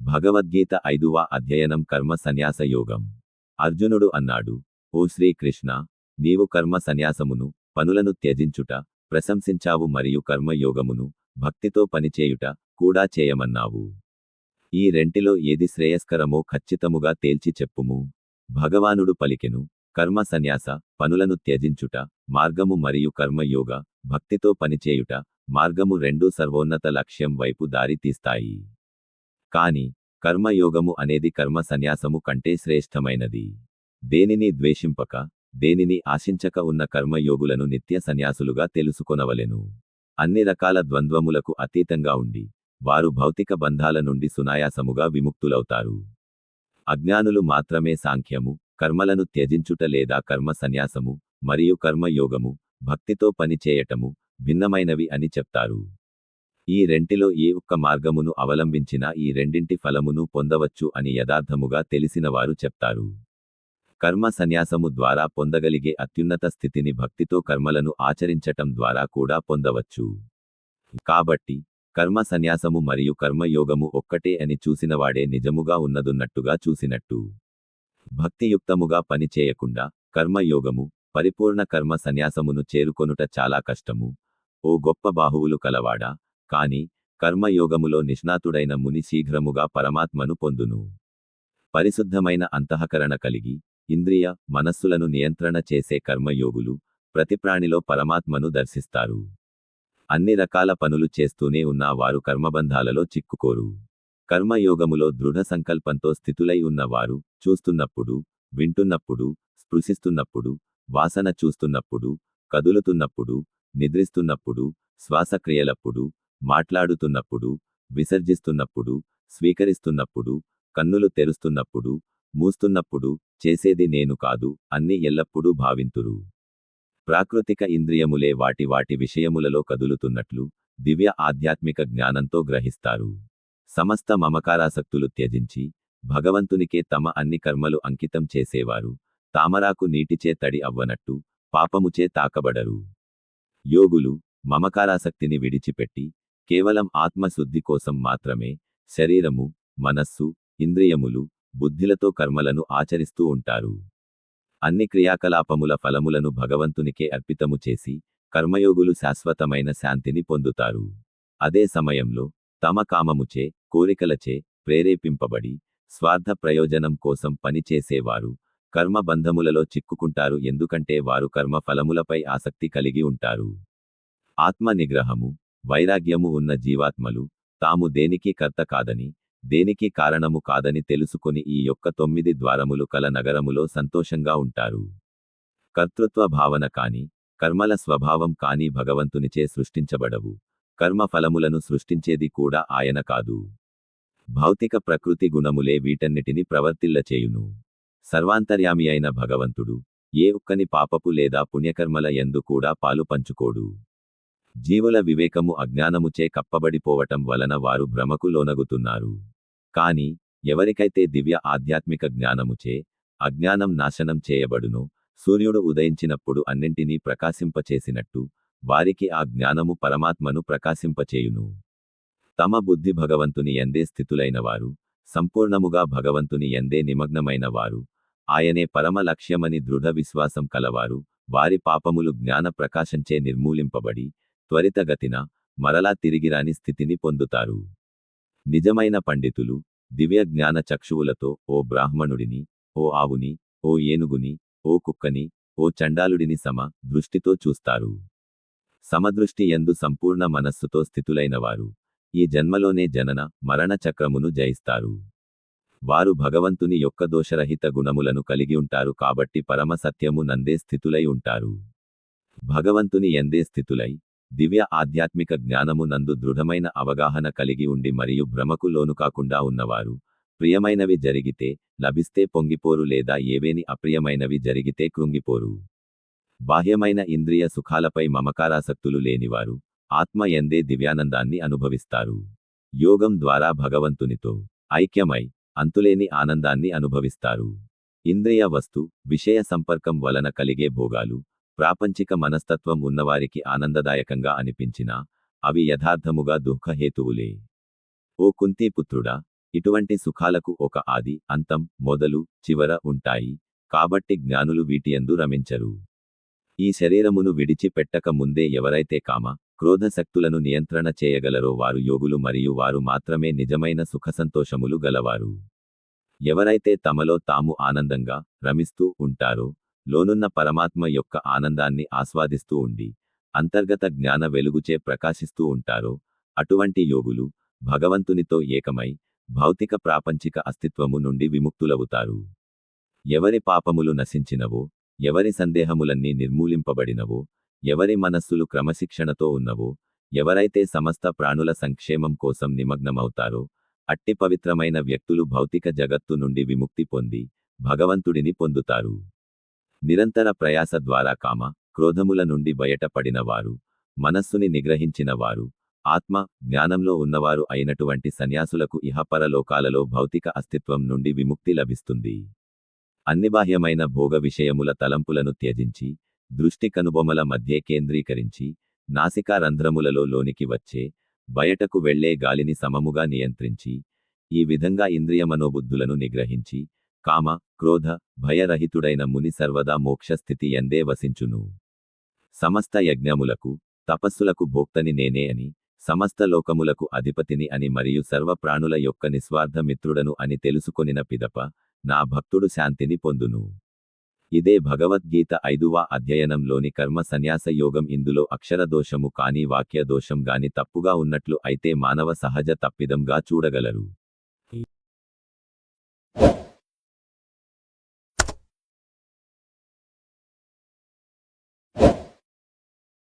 భగవద్గీత ఐదువ అధ్యయనం కర్మ సన్యాస యోగం. అర్జునుడు అన్నాడు ఓ శ్రీకృష్ణ నీవు కర్మ సన్యాసమును పనులను త్యజించుట ప్రశంసించావు మరియు కర్మయోగమును భక్తితో పనిచేయుట కూడా చేయమన్నావు. ఈ రెంటిలో ఏది శ్రేయస్కరమో ఖచ్చితముగా తేల్చి చెప్పుము. భగవానుడు పలికెను కర్మ సన్యాస పనులను త్యజించుట మార్గము మరియు కర్మయోగ భక్తితో పనిచేయుట మార్గము రెండూ సర్వోన్నత లక్ష్యం వైపు దారి తీస్తాయి కాని కర్మయోగము అనేది కర్మ సన్యాసము కంటే శ్రేష్టమైనది. దేనిని ద్వేషింపక దేనిని ఆశించక ఉన్న కర్మయోగులను నిత్య సన్యాసులుగా తెలుసుకొనవలెను. అన్ని రకాల ద్వంద్వములకు అతీతంగా ఉండి వారు భౌతిక బంధాల నుండి సునాయాసముగా విముక్తులవుతారు. అజ్ఞానులు మాత్రమే సాంఖ్యము కర్మలను త్యజించుట లేదా కర్మ సన్యాసము మరియు కర్మయోగము భక్తితో పనిచేయటము భిన్నమైనవి అని చెప్తారు. ఈ రెంటిలో ఏ ఒక్క మార్గమును అవలంబించినా ఈ రెండింటి ఫలమును పొందవచ్చు అని యథార్థముగా తెలిసినవారు చెప్తారు. కర్మ సన్యాసము ద్వారా పొందగలిగే అత్యున్నత స్థితిని భక్తితో కర్మలను ఆచరించటం ద్వారా కూడా పొందవచ్చు. కాబట్టి కర్మ సన్యాసము మరియు కర్మయోగము ఒక్కటే అని చూసినవాడే నిజముగా ఉన్నదున్నట్టుగా చూసినట్టు. భక్తియుక్తముగా పనిచేయకుండా కర్మయోగము పరిపూర్ణ కర్మ సన్యాసమును చేరుకొనుట చాలా కష్టము. ఓ గొప్ప బాహువులు కలవాడా? కాని కర్మయోగములో నిష్ణాతుడైన ముని శీఘ్రముగా పరమాత్మను పొందును. పరిశుద్ధమైన అంతఃకరణ కలిగి ఇంద్రియ మనస్సులను నియంత్రణ చేసే కర్మయోగులు ప్రతి ప్రాణిలో పరమాత్మను దర్శిస్తారు. అన్ని రకాల పనులు చేస్తూనే ఉన్న వారు కర్మబంధాలలో చిక్కుకోరు. కర్మయోగములో దృఢ సంకల్పంతో స్థితులై ఉన్నవారు చూస్తున్నప్పుడు వింటున్నప్పుడు స్పృశిస్తున్నప్పుడు వాసన చూస్తున్నప్పుడు కదులుతున్నప్పుడు నిద్రిస్తున్నప్పుడు శ్వాసక్రియలప్పుడు మాట్లాడుతున్నప్పుడు విసర్జిస్తున్నప్పుడు స్వీకరిస్తున్నప్పుడు కన్నులు తెరుస్తున్నప్పుడు మూస్తున్నప్పుడు చేసేది నేను కాదు అన్ని ఎల్లప్పుడూ భావింతురు. ప్రాకృతిక ఇంద్రియములే వాటి వాటి విషయములలో కదులుతున్నట్లు దివ్య ఆధ్యాత్మిక జ్ఞానంతో గ్రహిస్తారు. సమస్త మమకారాసక్తులు త్యజించి భగవంతునికే తమ అన్ని కర్మలు అంకితం చేసేవారు తామరాకు నీటిచే తడి అవ్వనట్టు పాపముచే తాకబడరు. యోగులు మమకారాసక్తిని విడిచిపెట్టి కేవలం ఆత్మశుద్ధి కోసం మాత్రమే శరీరము మనస్సు ఇంద్రియములు బుద్ధిలతో కర్మలను ఆచరిస్తూ ఉంటారు. అన్ని క్రియాకలాపముల ఫలములను భగవంతునికే అర్పితము చేసి కర్మయోగులు శాశ్వతమైన శాంతిని పొందుతారు. అదే సమయంలో తమ కామముచే కోరికలచే ప్రేరేపింపబడి స్వార్థ ప్రయోజనం కోసం పనిచేసేవారు కర్మబంధములలో చిక్కుకుంటారు ఎందుకంటే వారు కర్మ ఫలములపై ఆసక్తి కలిగి ఉంటారు. ఆత్మ నిగ్రహము వైరాగ్యము ఉన్న జీవాత్మలు తాము దేనికి కర్త కాదని దేనికి కారణము కాదని తెలుసుకుని ఈ యొక్క తొమ్మిది ద్వారములు కల నగరములో సంతోషంగా ఉంటారు. కర్తృత్వ భావన కాని కర్మల స్వభావం కాని భగవంతునిచే సృష్టించబడవు. కర్మ ఫలములను సృష్టించేది కూడా ఆయన కాదు. భౌతిక ప్రకృతి గుణములే వీటన్నిటిని ప్రవర్తిల్లచేయును సర్వాంతర్యామి అయిన భగవంతుడు ఏ ఒక్కని పాపపు లేదా పుణ్యకర్మల ఎందు కూడా పాలు పంచుకోడు. జీవుల వివేకము అజ్ఞానముచే కప్పబడిపోవటం వలన వారు భ్రమకు లోనగుతున్నారు. కాని ఎవరికైతే దివ్య ఆధ్యాత్మిక జ్ఞానముచే అజ్ఞానం నాశనం చేయబడును సూర్యుడు ఉదయించినప్పుడు అన్నింటినీ ప్రకాశింపచేసినట్టు వారికి ఆ జ్ఞానము పరమాత్మను ప్రకాశింపచేయును. తమ బుద్ధి భగవంతుని ఎందే స్థితులైన వారు సంపూర్ణముగా భగవంతుని ఎందే నిమగ్నమైన వారు ఆయనే పరమ లక్ష్యమని దృఢ విశ్వాసం కలవారు వారి పాపములు జ్ఞాన ప్రకాశంచే నిర్మూలింపబడి త్వరితగతిన మరలా తిరిగిరాని స్థితిని పొందుతారు. నిజమైన పండితులు దివ్య జ్ఞాన చక్షువులతో ఓ బ్రాహ్మణుడిని ఓ ఆవుని ఓ ఏనుగుని ఓ కుక్కని ఓ చండాలుడిని సమ దృష్టితో చూస్తారు. సమదృష్టి ఎందు సంపూర్ణ మనస్సుతో స్థితులైనవారు ఈ జన్మలోనే జనన మరణ చక్రమును జయిస్తారు. వారు భగవంతుని యొక్క దోషరహిత గుణములను కలిగి ఉంటారు కాబట్టి పరమ సత్యము నందే స్థితులై ఉంటారు. భగవంతుని ఎందే స్థితులై దివ్య ఆధ్యాత్మిక జ్ఞానము నందు దృఢమైన అవగాహన కలిగి ఉండి మరియు భ్రమకు లోను కాకుండా ఉన్నవారు ప్రియమైనవి జరిగితే లభిస్తే పొంగిపోరు లేదా ఏవేని అప్రియమైనవి జరిగితే కృంగిపోరు. బాహ్యమైన ఇంద్రియ సుఖాలపై మమకారాసక్తులు లేనివారు ఆత్మ ఎందే దివ్యానందాన్ని అనుభవిస్తారు. యోగం ద్వారా భగవంతునితో ఐక్యమై అంతులేని ఆనందాన్ని అనుభవిస్తారు. ఇంద్రియ వస్తు విషయ సంపర్కం వలన కలిగే భోగాలు ప్రాపంచిక మనస్తత్వం ఉన్నవారికి ఆనందదాయకంగా అనిపించినా అవి యథార్థముగా దుఃఖహేతువులే. ఓ కుంతీపుత్రుడా ఇటువంటి సుఖాలకు ఒక ఆది అంతం మొదలు చివర ఉంటాయి కాబట్టి జ్ఞానులు వీటియందు రమించరు. ఈ శరీరమును విడిచిపెట్టక ముందే ఎవరైతే కామ క్రోధశక్తులను నియంత్రణ చేయగలరో వారు యోగులు మరియు వారు మాత్రమే నిజమైన సుఖసంతోషములు గలవారు. ఎవరైతే తమలో తాము ఆనందంగా రమిస్తూ ఉంటారో లోనున్న పరమాత్మ యొక్క ఆనందాన్ని ఆస్వాదిస్తూ ఉండి అంతర్గత జ్ఞాన వెలుగుచే ప్రకాశిస్తూ ఉంటారో అటువంటి యోగులు భగవంతునితో ఏకమై భౌతిక ప్రాపంచిక అస్తిత్వము నుండి విముక్తులవుతారు. ఎవరి పాపములు నశించినవో ఎవరి సందేహములన్నీ నిర్మూలింపబడినవో ఎవరి మనస్సులు క్రమశిక్షణతో ఉన్నవో ఎవరైతే సమస్త ప్రాణుల సంక్షేమం కోసం నిమగ్నమవుతారో అట్టి పవిత్రమైన వ్యక్తులు భౌతిక జగత్తు నుండి విముక్తి పొంది భగవంతుడిని పొందుతారు. నిరంతర ప్రయాస ద్వారా కామ క్రోధముల నుండి బయటపడినవారు మనస్సుని నిగ్రహించినవారు ఆత్మ జ్ఞానంలో ఉన్నవారు అయినటువంటి సన్యాసులకు ఇహపరలోకాలలో భౌతిక అస్తిత్వం నుండి విముక్తి లభిస్తుంది. అన్నిబాహ్యమైన భోగ విషయముల తలంపులను త్యజించి దృష్టి కనుబొమల మధ్య కేంద్రీకరించి నాసికా రంధ్రములలో లోనికి వచ్చే బయటకు వెళ్ళే గాలిని సమముగా నియంత్రించి ఈ విధంగా ఇంద్రియ మనోబుద్ధులను నిగ్రహించి కామ క్రోధ భయరహితుడైన ముని సర్వదా మోక్షస్థితి ఎందే వసించును. సమస్త యజ్ఞములకు తపస్సులకు భోక్తని నేనే అని సమస్త లోకములకు అధిపతిని అని మరియు సర్వ ప్రాణుల యొక్క నిస్వార్థ మిత్రుడను అని తెలుసుకొనిన పిదప నా భక్తుడు శాంతిని పొందును. ఇదే భగవద్గీత ఐదువ అధ్యయనంలోని కర్మ సన్యాస యోగం ఇందులో అక్షర దోషము కాని వాక్య దోషం గాని తప్పుగా ఉన్నట్లు అయితే మానవ సహజ తప్పిదంగా చూడగలరు.